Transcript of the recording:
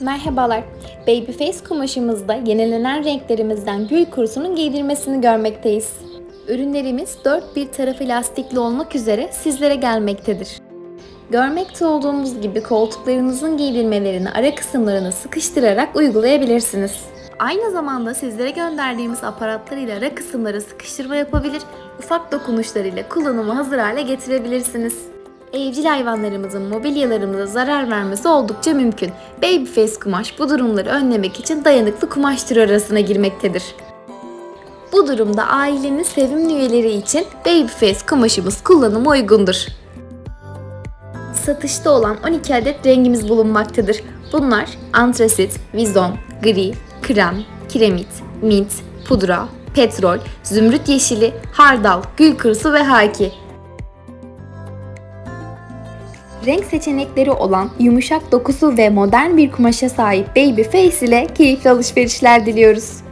Merhabalar. Babyface kumaşımızda yenilenen renklerimizden gül kurusunun giydirmesini görmekteyiz. Ürünlerimiz dört bir tarafı lastikli olmak üzere sizlere gelmektedir. Görmekte olduğumuz gibi koltuklarınızın giydirmelerini ara kısımlarına sıkıştırarak uygulayabilirsiniz. Aynı zamanda sizlere gönderdiğimiz aparatlar ile ara kısımlara sıkıştırma yapabilir, ufak dokunuşlarıyla kullanıma hazır hale getirebilirsiniz. Evcil hayvanlarımızın mobilyalarımıza zarar vermesi oldukça mümkün. Babyface kumaş bu durumları önlemek için dayanıklı kumaş türü arasına girmektedir. Bu durumda ailenin sevimli üyeleri için Babyface kumaşımız kullanıma uygundur. Satışta olan 12 adet rengimiz bulunmaktadır. Bunlar antrasit, vizon, gri, krem, kiremit, mint, pudra, petrol, zümrüt yeşili, hardal, gül kurusu ve haki. Renk seçenekleri olan yumuşak dokusu ve modern bir kumaşa sahip Babyface ile keyifli alışverişler diliyoruz.